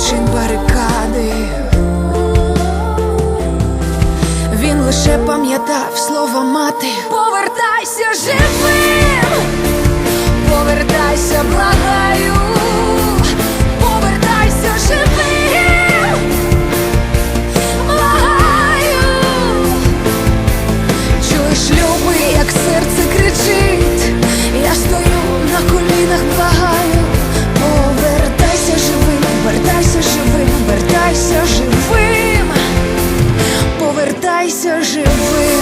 пекло, барикади. Він лише пам'ятав слова мати. Повертайся живим, повертайся, благаю. залишайся живим.